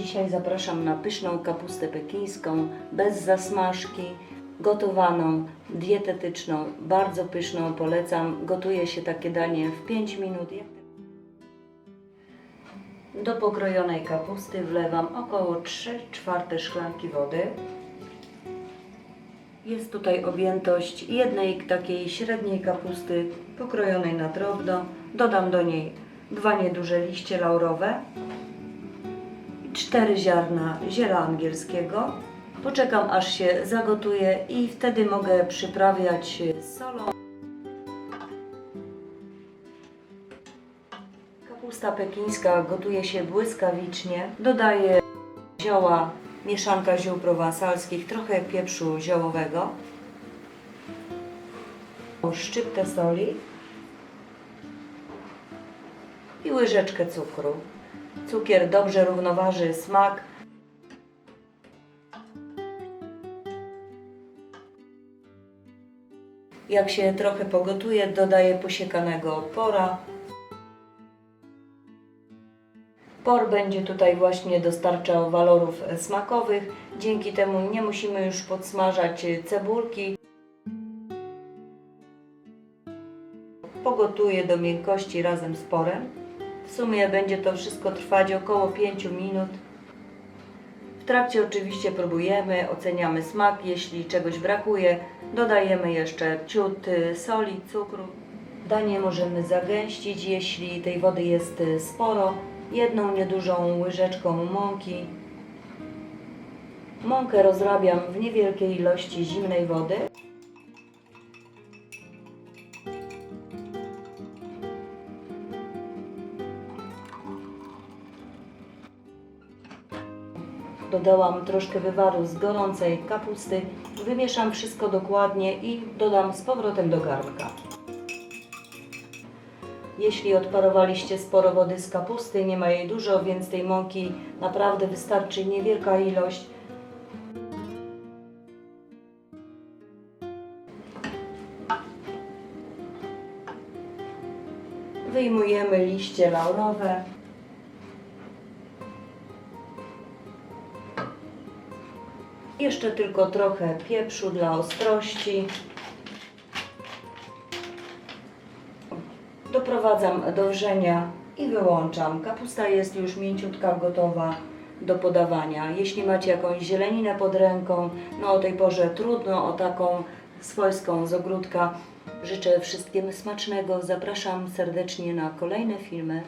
Dzisiaj zapraszam na pyszną kapustę pekińską, bez zasmażki, gotowaną, dietetyczną, bardzo pyszną, polecam. Gotuje się takie danie w 5 minut. Do pokrojonej kapusty wlewam około 3 czwarte szklanki wody. Jest tutaj objętość jednej takiej średniej kapusty pokrojonej na drobno. Dodam do niej dwa nieduże liście laurowe i cztery ziarna ziela angielskiego. Poczekam aż się zagotuje i wtedy mogę przyprawiać solą. Kapusta pekińska gotuje się błyskawicznie. Dodaję zioła, mieszanka ziół prowansalskich, trochę pieprzu ziołowego, szczyptę soli i łyżeczkę cukru. Cukier dobrze równoważy smak. Jak się trochę pogotuje, dodaję posiekanego pora. Por będzie tutaj właśnie dostarczał walorów smakowych. Dzięki temu nie musimy już podsmażać cebulki. Pogotuję do miękkości razem z porem. W sumie będzie to wszystko trwać około 5 minut. W trakcie oczywiście próbujemy, oceniamy smak. Jeśli czegoś brakuje, dodajemy jeszcze ciut soli, cukru. Danie możemy zagęścić, jeśli tej wody jest y, sporo, jedną niedużą łyżeczką mąki. Mąkę rozrabiam w niewielkiej ilości zimnej wody. Dodałam troszkę wywaru z gorącej kapusty. Wymieszam wszystko dokładnie i dodam z powrotem do garnka. Jeśli odparowaliście sporo wody z kapusty, nie ma jej dużo, więc tej mąki naprawdę wystarczy niewielka ilość. Wyjmujemy liście laurowe. Jeszcze tylko trochę pieprzu dla ostrości. Doprowadzam do wrzenia i wyłączam. Kapusta jest już mięciutka, gotowa do podawania. Jeśli macie jakąś zieleninę pod ręką, no o tej porze trudno o taką swojską z ogródka. Życzę wszystkim smacznego. Zapraszam serdecznie na kolejne filmy.